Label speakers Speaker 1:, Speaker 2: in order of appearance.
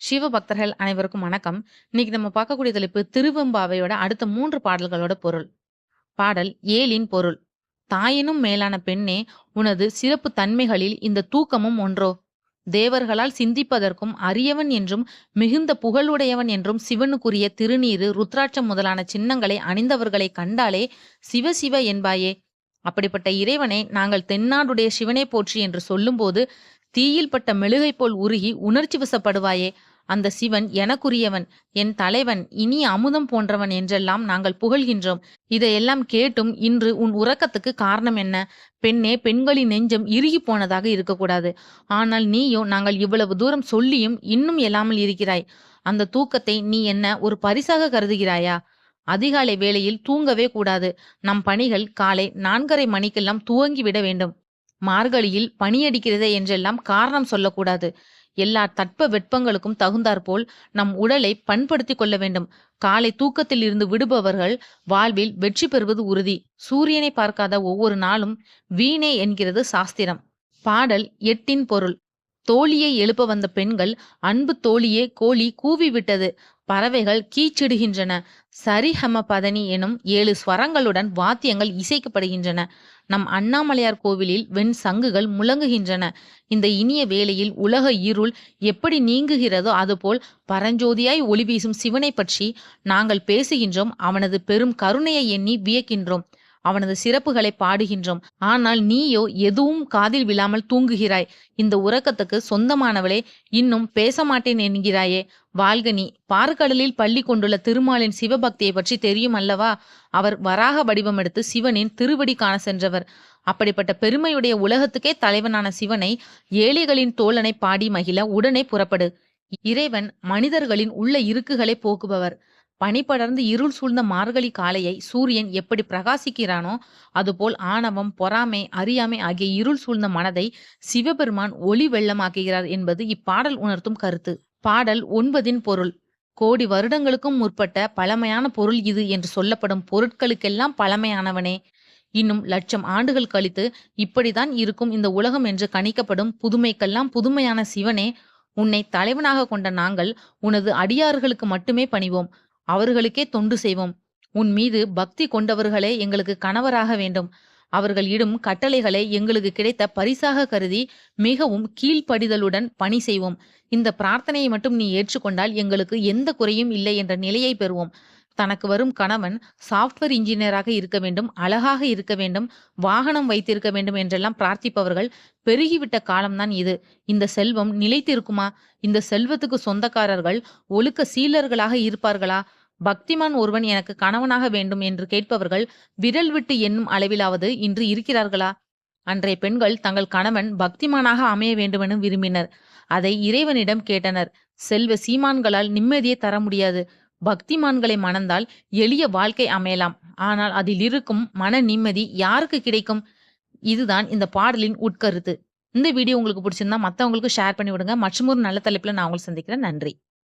Speaker 1: சிவபக்தர்கள் அனைவருக்கும் வணக்கம். இன்னைக்கு நம்ம பார்க்கக்கூடிய தலைப்பு திருவெம்பாவையோட அடுத்த மூன்று பாடல்களோட பொருள். பாடல் ஏழின் பொருள். "தாயினும் மேலான பெண்ணே! உனது சிறப்பு தன்மைகளில் இந்த தூக்கமும் ஒன்றோ? தேவர்களால் சிந்திப்பதற்கும் அரியவன் என்றும் மிகுந்த புகழுடையவன் என்றும் சிவனுக்குரிய திருநீறு, ருத்ராட்சம் முதலான சின்னங்களை அணிந்தவர்களை கண்டாலே சிவ சிவ என்பாயே! அப்படிப்பட்ட இறைவனை நாங்கள் தென்னாடுடைய சிவனை போற்றி என்று சொல்லும்போது தீயில் பட்ட மெழுகை போல் உருகி உணர்ச்சி வசப்படுவாயே! அந்த சிவன் எனக்குரியவன், என் தலைவன், இனி அமுதம் போன்றவன் என்றெல்லாம் நாங்கள் புகழ்கின்றோம். இதையெல்லாம் கேட்டும் இன்று உன் உறக்கத்துக்கு காரணம் என்ன? பெண்ணே பெண்களின் நெஞ்சம் இறுகிப் போனதாக இருக்கக்கூடாது. ஆனால் நீயோ நாங்கள் இவ்வளவு தூரம் சொல்லியும் இன்னும் எழாமல் இருக்கிறாய். அந்த தூக்கத்தை நீ என்ன ஒரு பரிசாக கருதுகிறாயா? அதிகாலை வேளையில் தூங்கவே கூடாது. நம் பணிகள் காலை நான்கரை மணிக்கெல்லாம் துவங்கிவிட வேண்டும். மார்கழியில் பனியடிக்கிறதே என்றெல்லாம் காரணம் சொல்லக்கூடாது. எல்லா தட்ப வெட்பங்களுக்கும் தகுந்தாற்போல் நம் உடலை பண்படுத்திக் கொள்ள வேண்டும். காலை தூக்கத்தில் இருந்து விடுபவர்கள் வாழ்வில் வெற்றி பெறுவது உறுதி. சூரியனை பார்க்காத ஒவ்வொரு நாளும் வீணே என்கிறது சாஸ்திரம். பாடல் எட்டின் பொருள். தோழியை எழுப்ப வந்த பெண்கள் அன்பு தோழியே கோழி கூவி விட்டது பறவைகள் கீச்சிடுகின்றன. சரிஹம பதனி எனும் ஏழு ஸ்வரங்களுடன் வாத்தியங்கள் இசைக்கப்படுகின்றன. நம் அண்ணாமலையார் கோவிலில் வெண் சங்குகள் முழங்குகின்றன. இந்த இனிய வேளையில் உலக இருள் எப்படி நீங்குகிறதோ அதுபோல் பரஞ்சோதியாய் ஒளி வீசும் சிவனைப் பற்றி நாங்கள் பேசுகின்றோம் அவனது பெரும் கருணையை எண்ணி வியக்கின்றோம். அவனது சிறப்புகளை பாடுகின்றோம். ஆனால் நீயோ எதுவும் காதில் விழாமல் தூங்குகிறாய். இந்த உறக்கத்துக்கு சொந்தமானவளே இன்னும் பேச மாட்டேன் என்கிறாயே! வால்கனி நீ! பாற்கடலில் பள்ளி கொண்டுள்ள திருமாலின் சிவபக்தியை பற்றி தெரியும் அல்லவா? அவர் வராக வடிவம் எடுத்து சிவனின் திருவடி காண சென்றவர். அப்படிப்பட்ட பெருமையுடைய உலகத்துக்கே தலைவனான சிவனை ஏழைகளின் தோழனை பாடி மகிழ உடனே புறப்படு. இறைவன் மனிதர்களின் உள்ள இருக்குகளை போக்குபவர். பனி படர்ந்து இருள் சூழ்ந்த மார்கழி காலையை சூரியன் எப்படி பிரகாசிக்கிறானோ அதுபோல் ஆணவம், பொறாமை, அறியாமை ஆகிய இருள் சூழ்ந்த மனதை சிவபெருமான் ஒளி வெள்ளமாக்குகிறார் என்பது இப்பாடல் உணர்த்தும் கருத்து. பாடல் ஒன்பதின் பொருள். கோடி வருடங்களுக்கும் முற்பட்ட பழமையான பொருள் இது என்று சொல்லப்படும் பொருட்களுக்கெல்லாம் பழமையானவனே! இன்னும் லட்சம் ஆண்டுகள் கழித்து இப்படித்தான் இருக்கும் இந்த உலகம் என்று கணிக்கப்படும் புதுமைக்கெல்லாம் புதுமையான சிவனே! உன்னை தலைவனாக கொண்ட நாங்கள் உனது அடியார்களுக்கு மட்டுமே பணிவோம். அவர்களுக்கே தொண்டு செய்வோம். உன் மீது பக்தி கொண்டவர்களே எங்களுக்கு கணவராக வேண்டும். அவர்கள் இடும் கட்டளைகளை எங்களுக்கு கிடைத்த பரிசாக கருதி மிகவும் கீழ்ப்படிதலுடன் பணி செய்வோம். இந்த பிரார்த்தனையை மட்டும் நீ ஏற்றுக்கொண்டால் எங்களுக்கு எந்த குறையும் இல்லை என்ற நிலையை பெறுவோம். தனக்கு வரும் கணவன் சாப்ட்வேர் இன்ஜினியராக இருக்க வேண்டும், அழகாக இருக்க வேண்டும், வாகனம் வைத்திருக்க வேண்டும் என்றெல்லாம் பிரார்த்திப்பவர்கள் பெருகிவிட்ட காலம்தான் இது. இந்த செல்வம் நிலைத்திருக்குமா? இந்த செல்வத்துக்கு சொந்தக்காரர்கள் ஒழுக்க சீலர்களாக இருப்பார்களா? பக்திமான் ஒருவன் எனக்கு கணவனாக வேண்டும் என்று கேட்பவர்கள் விரல் விட்டு என்னும் அளவிலாவது இன்று இருக்கிறார்களா? அன்றைய பெண்கள் தங்கள் கணவன் பக்திமானாக அமைய வேண்டுமென விரும்பினர். அதை இறைவனிடம் கேட்டனர். செல்வ சீமான்களால் நிம்மதியை தர முடியாது. பக்திமான்களை மணந்தால் எளிய வாழ்க்கை அமையலாம். ஆனால் அதில் இருக்கும் மன நிம்மதி யாருக்கு கிடைக்கும்? இதுதான் இந்த பாடலின் உட்கருத்து. இந்த வீடியோ உங்களுக்கு பிடிச்சிருந்தா மற்றவங்களுக்கு ஷேர் பண்ணி விடுங்க. மற்றும் ஒரு நல்ல தலைப்புல நான் உங்களை சந்திக்கிறேன். நன்றி.